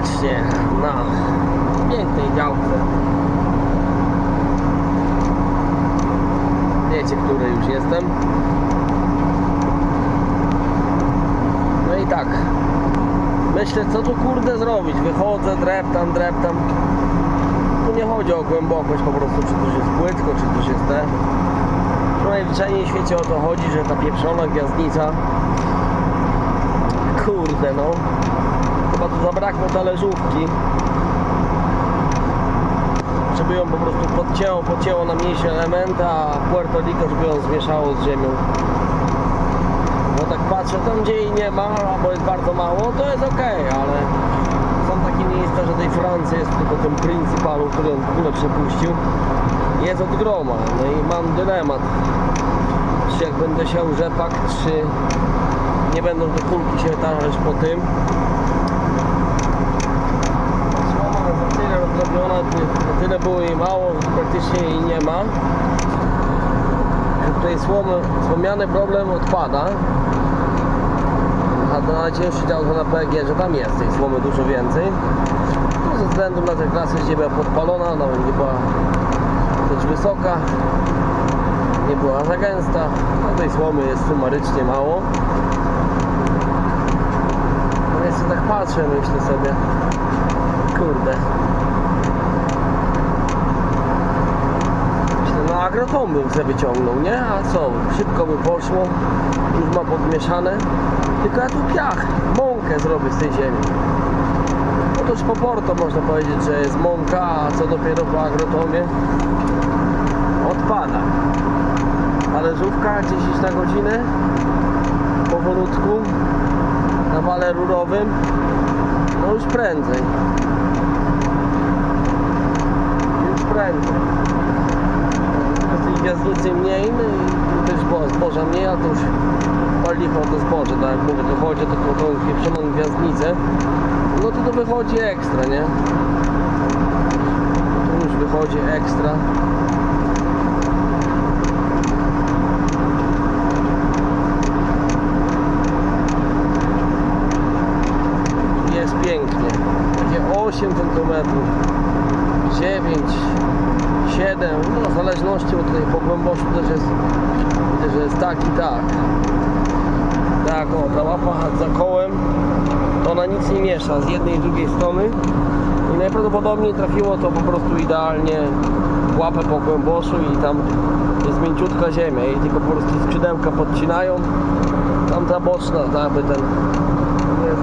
serdecznie na pięknej działce. Wiecie, który już jestem. No i tak. Myślę, co tu kurde zrobić. Wychodzę, dreptam, dreptam. Tu nie chodzi o głębokość po prostu, czy coś jest płytko, czy coś jest te. No najzwyczajniej w świecie o to chodzi, że ta pieprzona gwiazdnica Kurde no Chyba tu zabrakło talerzówki. Żeby ją po prostu podcięło, podcięło na mniejsze elementy A Puerto Rico, żeby ją zmieszało z ziemią. Bo tak patrzę, tam gdzie jej nie ma, albo jest bardzo mało, to jest ok, ale są takie miejsca, że tej Francji jest tylko tym pryncypalu, który on w ogóle przepuścił. Jest od groma, no i mam dylemat czy jak będę siał rzepak, czy nie będą te kulki się tarzać po tym. Słoma jest na tyle na tyle było jej mało, praktycznie jej nie ma. Tutaj słomiany problem odpada. A to najcięższy dział na PG, że tam jest tej słomy dużo więcej. No, ze względu na te klasy, gdzie była podpalona, no nie była dość wysoka nie była za gęsta, a tej słomy jest sumarycznie mało. No więc tak patrzę, myślę sobie, kurde. Myślę, no agrotom bym sobie wyciągnął, nie? A co, szybko by poszło, już ma podmieszane. Tylko ja tu piach, mąkę zrobię z tej ziemi. Otóż po porto można powiedzieć, że jest mąka, a co dopiero po agrotomie? Odpada. Talerzówka 10 na godzinę? Powolutku. Na wale rurowym? No już prędzej. Już prędzej gwiazdnicy mniej no zboża mniej a to już palicho to zboże tak jak mówię to chodzi tylko tą pieprzoną gwiazdnicę no to to wychodzi ekstra nie? Tu już wychodzi ekstra jest pięknie. Takie 8 cm, 9, 7, no w zależności od tej po głęboszu też jest, widzę, że jest tak i tak. Tak, o, ta łapa za kołem, to ona nic nie miesza z jednej i drugiej strony i najprawdopodobniej trafiło to po prostu idealnie w łapę po głęboszu i tam jest mięciutka ziemia i tylko po prostu skrzydełka podcinają. Tamta boczna, ta ten jest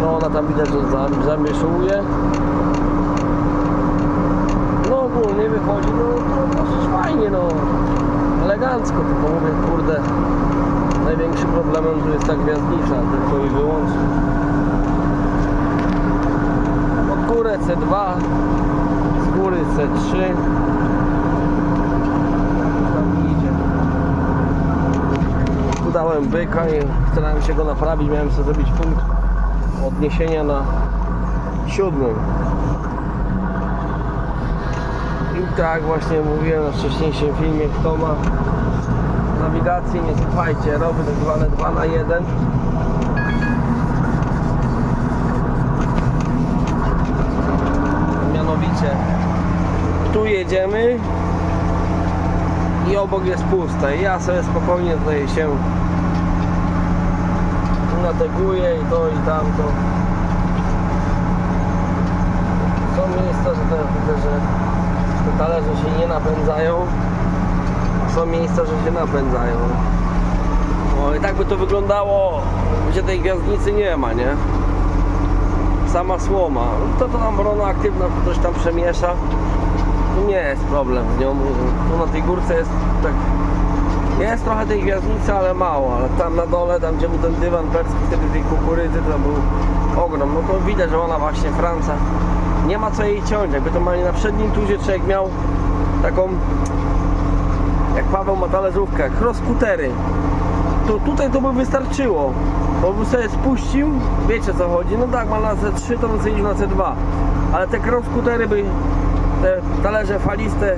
no ona tam widać, że zam- zamieszuje. No ogólnie wychodzi, no dosyć fajnie, no. Elegancko, tylko mówię, kurde, największym problemem tu jest ta gwiazdnica, tylko i wyłącznie. Od górę C2, z góry C3. Tam idzie. Tu dałem byka i starałem się go naprawić, miałem sobie zrobić punkt odniesienia na siódmym. I tak właśnie mówiłem na wcześniejszym filmie, kto ma nawigację, nie słuchajcie, robię tak zwane 2 na 1 Mianowicie tu jedziemy i obok jest puste ja sobie spokojnie tutaj się nateguję i to i tamto. Są miejsca, że te, widzę, że te talerze się nie napędzają. Są miejsca, że się napędzają. No i tak by to wyglądało, gdzie tej gwiazdnicy nie ma, nie? Sama słoma. To to tam rona aktywna ktoś tam przemiesza. Tu nie jest problem z nią. Tu na tej górce jest tak jest trochę tej gwiazdnicy, ale mało, ale tam na dole, tam gdzie był ten dywan perski, wtedy tej kukurydzy, to był ogrom. No to widać, że ona właśnie Franca. Nie ma co jej ciąć, jakby to mali na przednim tuzie człowiek miał taką, jak Paweł ma talerzówkę, cross-skutery. To tutaj to by wystarczyło, bo by sobie spuścił, wiecie co chodzi, no tak, ma na C3, to by sobie na C2, ale te cross-skutery by, te talerze faliste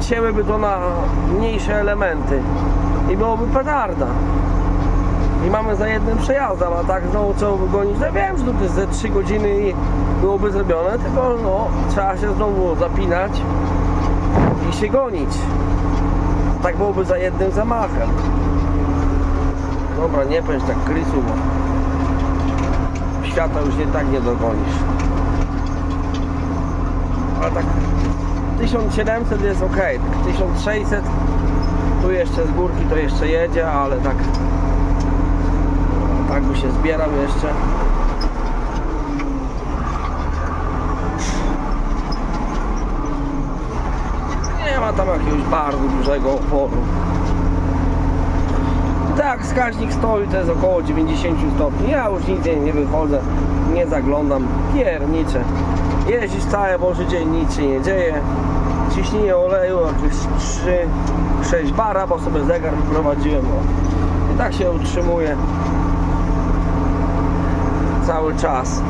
cięłyby to na mniejsze elementy i byłoby petarda. I mamy za jednym przejazdem, a tak znowu trzeba wygonić. No wiem, że to jest ze 3 godziny i byłoby zrobione, tylko no, trzeba się znowu zapinać i się gonić. Tak byłoby za jednym zamachem. Dobra, nie pędź tak Krysu, bo świata już nie tak nie dogonisz. Ale tak 1700 jest ok, tak 1600 tu jeszcze z górki to jeszcze jedzie, ale tak tak by się zbierał jeszcze. Tam jakiegoś bardzo dużego oporu. Tak, wskaźnik stoi to jest około 90 stopni. Ja już nigdzie nie wychodzę, nie zaglądam, pierniczę. Jeździsz cały Boży dzień, nic się nie dzieje. Ciśnienie oleju jakieś 3, 6 bara, bo sobie zegar wyprowadziłem. I tak się utrzymuje cały czas.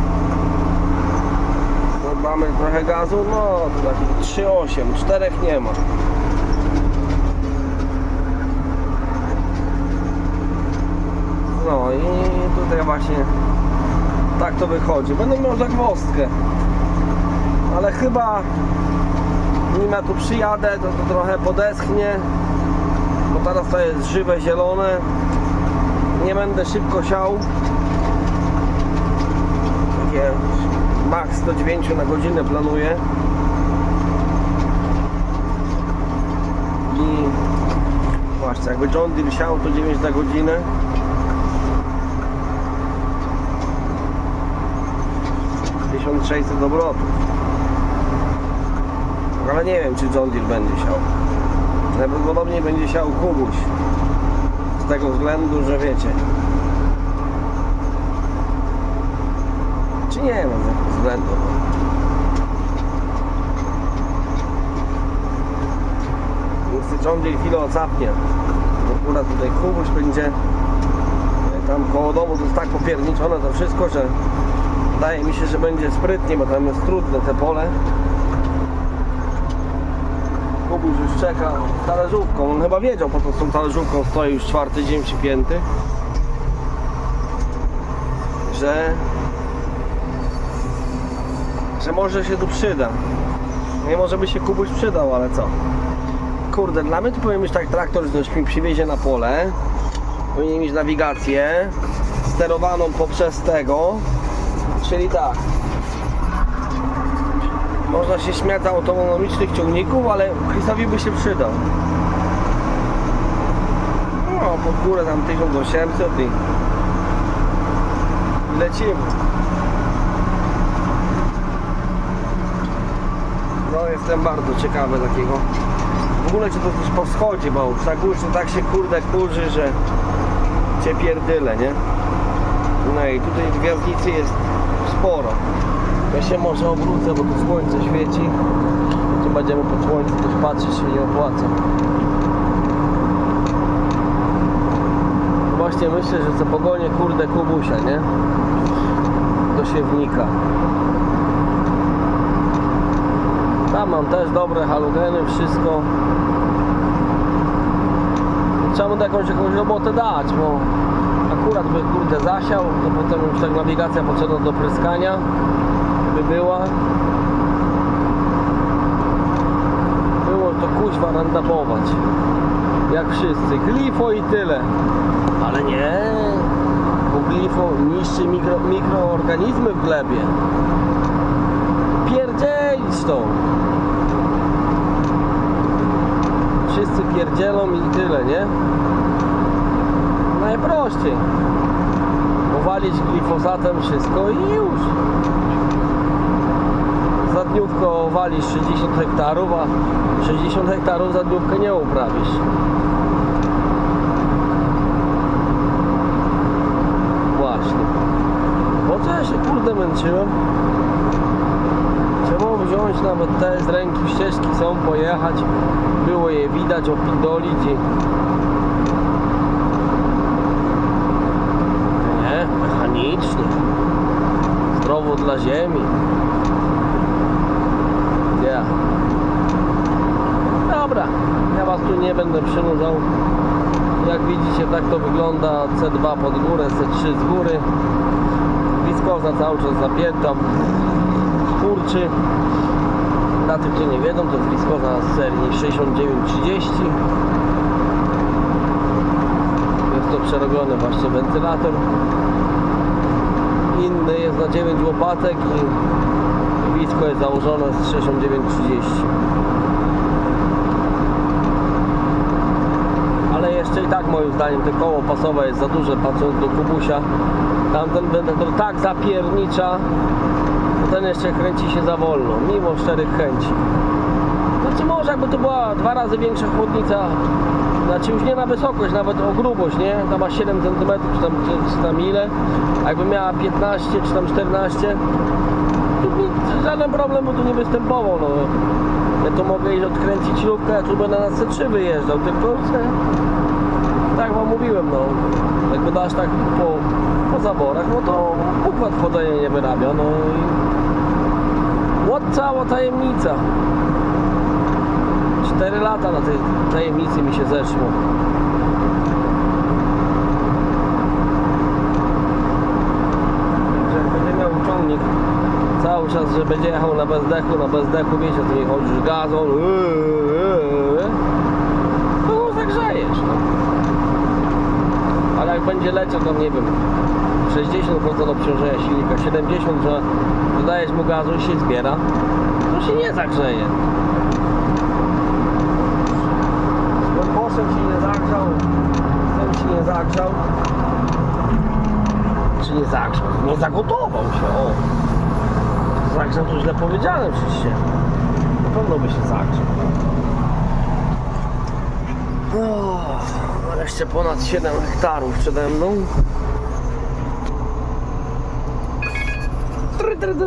Mamy trochę gazu, no takich 3,8, 4 nie ma. No i tutaj właśnie tak to wychodzi. Będę miał zagwozdkę. Ale chyba nim ja tu przyjadę, to, to trochę podeschnie. Bo teraz to jest żywe, zielone. Nie będę szybko siał. Takie max do 9 na godzinę planuję. I właśnie, jakby John Deere siał to 9 na godzinę. Tysiąc sześćset obrotów. Ale nie wiem, czy John Deere będzie siał. Najprawdopodobniej będzie siał Kubuś. Z tego względu, że wiecie. Nie z jakiego względu. Więc John Deere chwilę ocapnie. Akurat tutaj Kubuś będzie e, tam koło domu to jest tak popierniczone to wszystko, że wydaje mi się, że będzie sprytnie, bo tam jest trudne te pole. Kubuś już czeka talerzówką. On chyba wiedział po co z tą talerzówką stoi już czwarty dzień przypięty. Że że może się tu przyda. Nie może by się Kubuś przydał, ale co? Kurde, dla mnie to powinien być tak traktor, mi przywiezie na pole. Powinien mieć nawigację sterowaną poprzez tego. Czyli tak. Można się śmiać z autonomicznych ciągników, ale Chrisowi by się przydał. No, pod górę tam 1800 i i lecimy. No, jestem bardzo ciekawy takiego. W ogóle czy to coś po wschodzie, bo tak głośno tak się kurde kurzy, że cię pierdyle, nie? No i tutaj gwiazdnicy jest sporo. Ja się może obrócę, bo tu słońce świeci. Tu będziemy pod słońcu też patrzeć, się nie opłaca. Właśnie myślę, że co pogonię kurde Kubusia, nie? Do siewnika. Tam mam też dobre halogeny, wszystko. Trzeba mu jakąś, jakąś robotę dać, bo akurat by kurde zasiał, to potem już tak nawigacja potrzebna do pryskania by była. Było to kuźwa randapować. Jak wszyscy. Glifo i tyle. Ale nie. Bo glifo niszczy mikro, mikroorganizmy w glebie. Pierdzielić to. Wszyscy pierdzielą i tyle, nie? Najprościej. Powalić glifosatem wszystko i już. Za dniówkę walisz 60 hektarów, a 60 hektarów za dniówkę nie uprawisz. Właśnie. Po co ja się kurde męczyłem? Nawet te z ręki ścieżki są, pojechać. Było je widać, opindolić i... Nie, mechanicznie. Zdrowo dla ziemi. Ja. Dobra, ja was tu nie będę przynudzał. Jak widzicie tak to wygląda C2 pod górę, C3 z góry Wiskoza cały czas zapięta Kurczy Dla tych co nie wiedzą to jest wiskoza z serii 6930 Jest to przerobiony właśnie wentylator. Inny jest na 9 łopatek i wisko jest założone z 6930 ale jeszcze i tak moim zdaniem te koło pasowe jest za duże patrząc do kubusia. Tamten wentylator tak zapiernicza to ten jeszcze kręci się za wolno mimo szczerych chęci. Znaczy może jakby to była dwa razy większa chłodnica? Znaczy już nie na wysokość, nawet o grubość, nie? Ta ma 7 cm czy tam, czy, czy tam ile? A jakby miała 15 czy tam 14 tu nic, żaden problem by tu nie występował no. Ja tu mogę iść odkręcić lubkę, ja tu będę na C3 wyjeżdżał, tylko że, tak wam mówiłem, no. Jakby dasz tak po, po zaborach, no to układ wchodzenia nie wyrabia, no i What cała tajemnica? 4 lata na tej tajemnicy mi się zeszło. Że jak będzie miał ciągnik cały czas, że będzie jechał na bezdechu, na bezdechu, wiecie o co mi chodzi, że gazą, to go zagrzejesz, no. Ale jak będzie leciał, to nie wiem, 60% obciążenia silnika, 70%, że dodajesz mu gazu i się zbiera, to się nie zagrzeje. Z koszem się nie zagrzał, ten się nie zagrzał, czy nie zagrzał, nie zagotował się, o. Zagrzał to źle powiedziane się. Na pewno by się zagrzał. O, mam jeszcze ponad 7 hektarów przede mną. Try, try.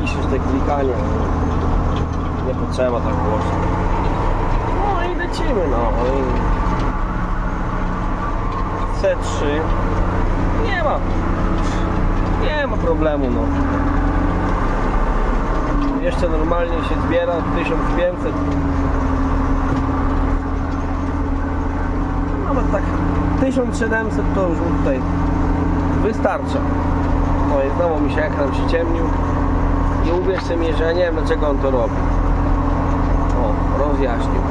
Muszę te klikanie. Nie potrzeba tak głośno. No i lecimy no. I C3 nie ma nie ma problemu no jeszcze normalnie się zbiera 1500 nawet tak 1700 to już tutaj wystarcza. No i znowu mi się ekran przyciemnił. I uwierzcie mi, że nie wiem dlaczego on to robi. O, rozjaśnił.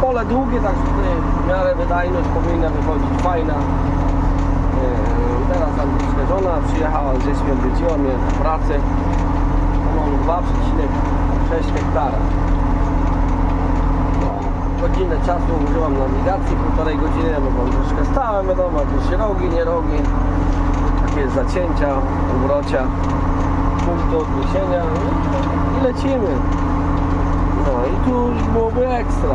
Pole długie, tak tutaj w miarę wydajność powinna wychodzić fajna. Yy, Teraz tam troszkę żona przyjechała, gdzieś mnie odwiedziła mnie w pracy. Mam 2,6 hektara. No, godzinę czasu użyłam nawigacji, półtorej godziny, bo tam troszkę stałem, wiadomo, jakieś rogi, nie rogi, jakieś zacięcia, obrocia, punktu odniesienia i- i lecimy. No i tu już byłoby ekstra.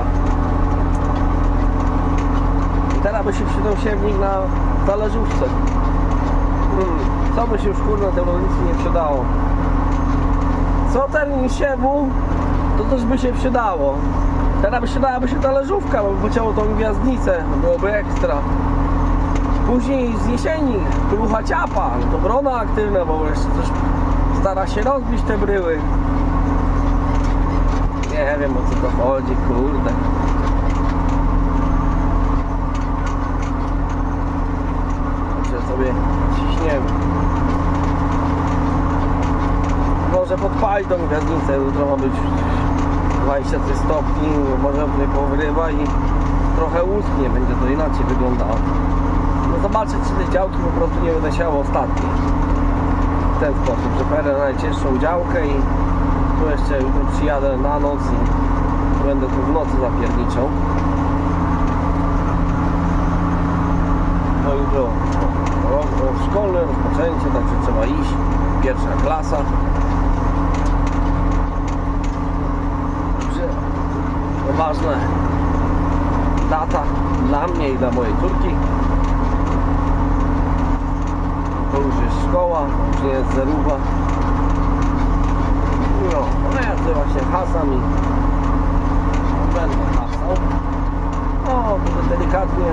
I teraz by się przydał siewnik na talerzówce. Hmm, co by się już kurde tej rolnicy nie przydało? Co termin siewu, to też by się przydało. Teraz by się dałaby się talerzówka, bo by pocięło tą gwiazdnicę, byłoby ekstra. Później z jesieni krucha ciapa, to brona aktywna, bo jeszcze też stara się rozbić te bryły. Nie wiem o co to chodzi, kurde. Także sobie ciśniemy. Może podpalić tą gwiazdnicę, jutro ma być 23 stopni, może tutaj powrywa i trochę uschnie, będzie to inaczej wyglądało. No zobaczę czy te działki po prostu nie będę siał ostatni. W ten sposób, że perę najcięższą działkę i tu jeszcze jutro przyjadę na noc i będę tu w nocy zapierniczą. No jutro rok szkolny, rozpoczęcie, także trzeba iść. Pierwsza klasa. Także to ważna data dla mnie i dla mojej córki. To już jest szkoła, już nie jest zerówa. No, no ja tutaj właśnie hasam i będę hasał. O, będę delikatnie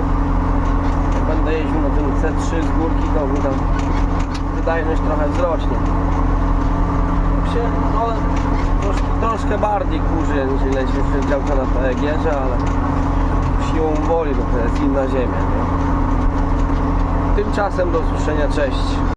jak będę jeździł na tym C3 z górki, to tam wydajność trochę wzrośnie. Jak się, no, ale troszkę, troszkę bardziej kurzy niż leci się działka na PEG-zie, ale siłą woli, bo to jest inna ziemia. Nie? Tymczasem do usłyszenia, cześć.